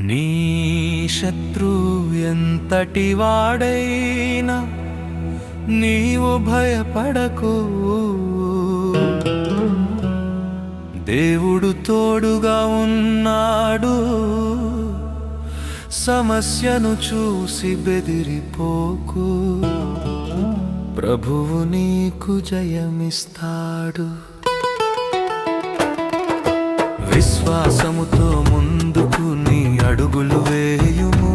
నీ శత్రు ఎంతటి వాడైనా నీవు భయపడకు. దేవుడు తోడుగా ఉన్నాడు సమస్యను చూసి బెదిరిపోకు. ప్రభువు నీకు జయమిస్తాడు. విశ్వాసముతో అడుగులు వేయుము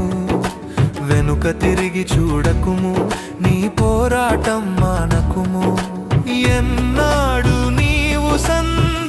వెనుక తిరిగి చూడకుము నీ పోరాటం మానకుము. ఎన్నాడు నీవు సంద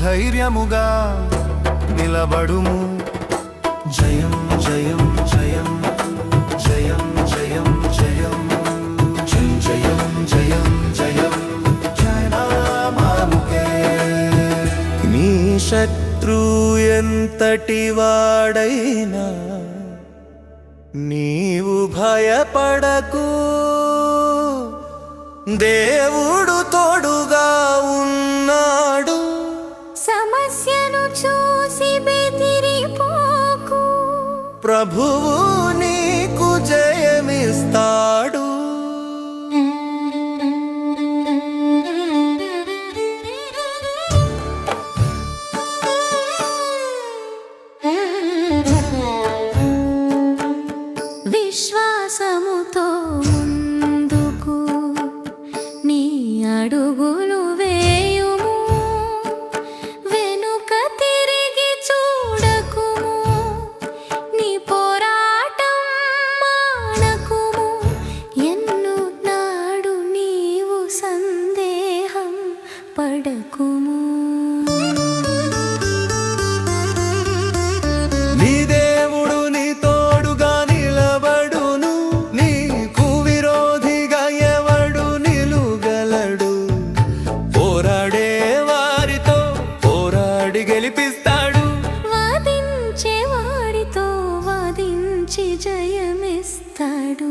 ధైర్యముగా నిలబడుము. జయం జయం జయం జయం జయం జయం. జయం జయం జయం జయం. నీ శత్రు ఎంతటి వాడైనా నీవు భయపడకు. దేవుడు తోడు ప్రభువు జయమిస్తాడు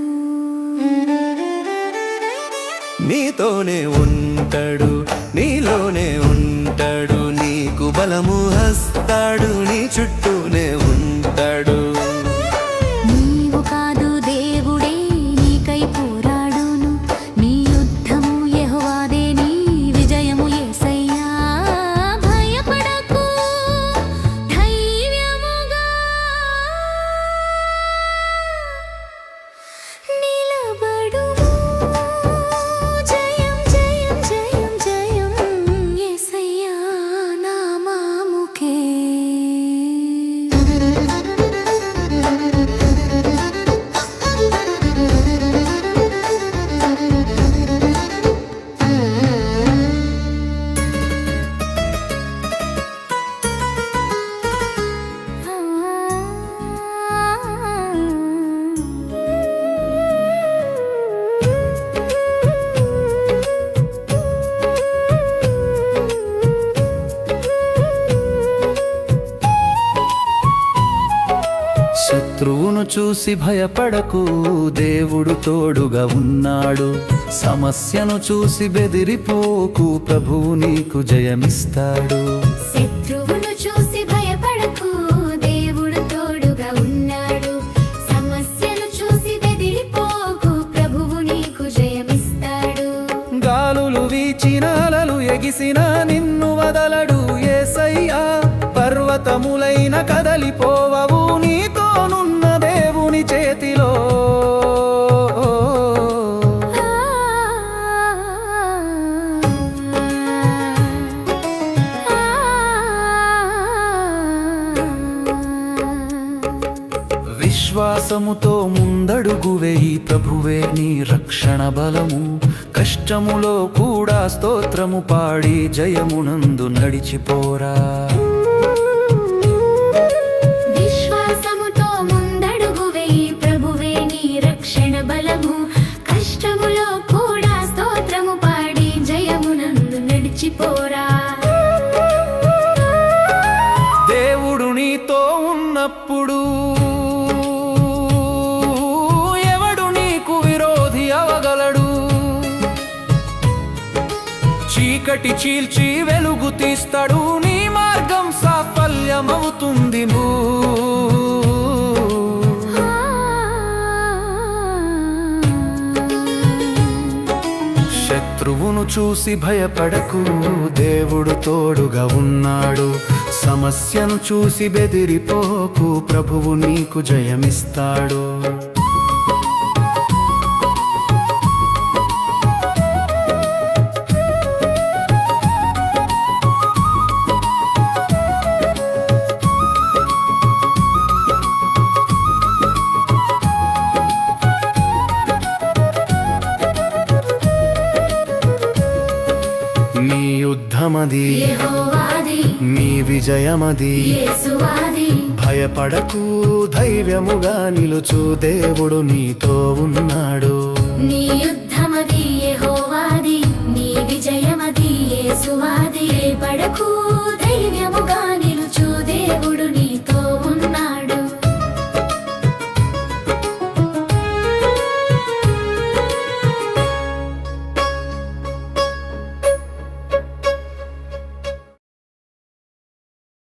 నీతోనే ఉంటాడు నీలోనే ఉంటాడు నీకు బలము హస్తాడు నీ చుట్టూనే శత్రువును చూసి భయపడకు దేవుడు తోడుగా ఉన్నాడు. సమస్యను చూసి బెదిరిపోకు ప్రభువు నీకు జయమిస్తాడు. చూసి గాలులు వీచినాలలు ఎగిసినా నిన్ను వదలడు. పర్వతములైన కదలిపోవవు నీతోనున్న దేవుని చేతిలో. విశ్వాసముతో ముందడుగు వేయి ప్రభువే నీ రక్షణ బలము. కష్టములో కూడా స్తోత్రము పాడి జయమునందు నడిచిపోరా. చీకటి చీల్చి వెలుగు తీస్తాడు నీ మార్గం సాఫల్యమవుతుంది శత్రువును చూసి భయపడకు దేవుడు తోడుగా ఉన్నాడు. సమస్యను చూసి బెదిరిపోకు ప్రభువు నీకు జయమిస్తాడు. యెహోవాది. నీ విజయమది. భయపడకు ధైర్యముగా నిలుచు దేవుడు నీతో ఉన్నాడు. నీ యుద్ధమది యెహోవాది నీ విజయమది యేసువాది. పడకు ధైర్యముగా